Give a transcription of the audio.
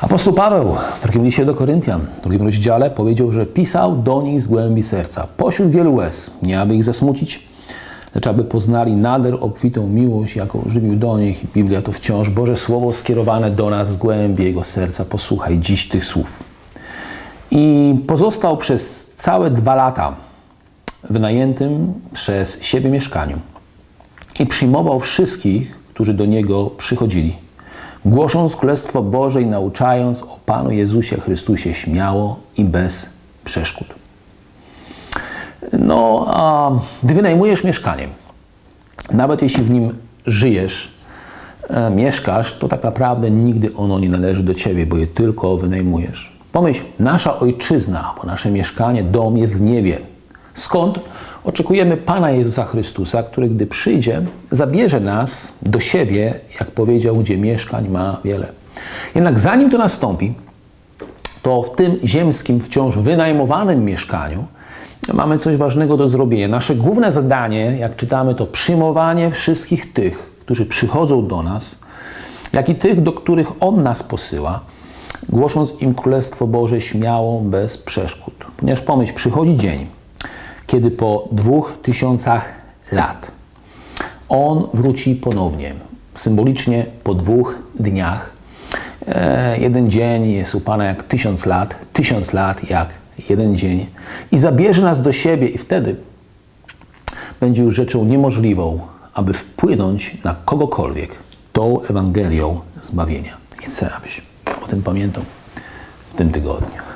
Apostoł Paweł w drugim liście do Koryntian, w drugim rozdziale powiedział, że pisał do nich z głębi serca, pośród wielu łez, nie aby ich zasmucić, lecz aby poznali nader obfitą miłość, jaką żywił do nich. Biblia to wciąż Boże Słowo skierowane do nas z głębi Jego serca. Posłuchaj dziś tych słów. I pozostał przez całe dwa lata wynajętym przez siebie mieszkaniu i przyjmował wszystkich, którzy do niego przychodzili, głosząc Królestwo Boże i nauczając o Panu Jezusie Chrystusie śmiało i bez przeszkód. No, a gdy wynajmujesz mieszkanie, nawet jeśli w nim żyjesz, e, mieszkasz, to tak naprawdę nigdy ono nie należy do ciebie, bo je tylko wynajmujesz. Pomyśl, nasza ojczyzna, bo nasze mieszkanie, dom jest w niebie. Skąd oczekujemy Pana Jezusa Chrystusa, który gdy przyjdzie, zabierze nas do siebie, jak powiedział, gdzie mieszkań ma wiele. Jednak zanim to nastąpi, to w tym ziemskim, wciąż wynajmowanym mieszkaniu mamy coś ważnego do zrobienia. Nasze główne zadanie, jak czytamy, to przyjmowanie wszystkich tych, którzy przychodzą do nas, jak i tych, do których On nas posyła, głosząc im Królestwo Boże śmiało, bez przeszkód. Ponieważ pomyśl, przychodzi dzień, kiedy po dwóch tysiącach lat On wróci ponownie, symbolicznie po dwóch dniach. E, jeden dzień jest u Pana jak tysiąc lat, tysiąc lat jak jeden dzień i zabierze nas do siebie i wtedy będzie już rzeczą niemożliwą, aby wpłynąć na kogokolwiek tą Ewangelią zbawienia. Chcę, abyś o tym pamiętał w tym tygodniu.